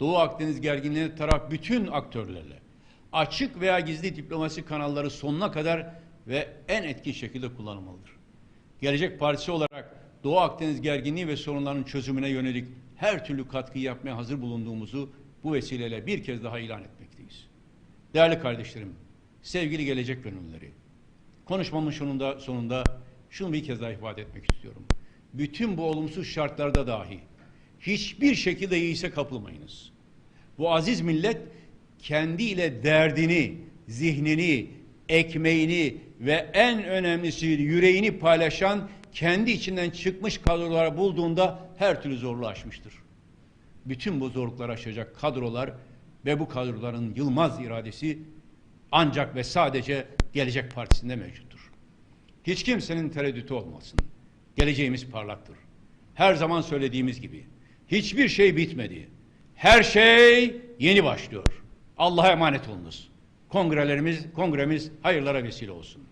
Doğu Akdeniz gerginliğine taraf bütün aktörlerle açık veya gizli diplomasi kanalları sonuna kadar ve en etkin şekilde kullanılmalıdır. Gelecek Partisi olarak Doğu Akdeniz gerginliği ve sorunların çözümüne yönelik her türlü katkıyı yapmaya hazır bulunduğumuzu bu vesileyle bir kez daha ilan etmekteyiz. Değerli kardeşlerim, sevgili gelecek gönüllüleri, konuşmamın sonunda, sonunda şunu bir kez daha ifade etmek istiyorum. Bütün bu olumsuz şartlarda dahi hiçbir şekilde iyise kapılmayınız. Bu aziz millet kendiyle derdini, zihnini, ekmeğini ve en önemlisi yüreğini paylaşan kendi içinden çıkmış kadrolar bulduğunda her türlü zorluğu aşmıştır. Bütün bu zorlukları aşacak kadrolar ve bu kadroların yılmaz iradesi ancak ve sadece Gelecek Partisi'nde mevcuttur. Hiç kimsenin tereddütü olmasın. Geleceğimiz parlaktır. Her zaman söylediğimiz gibi hiçbir şey bitmedi. Her şey yeni başlıyor. Allah'a emanet olunuz. Kongrelerimiz, kongremiz hayırlara vesile olsun.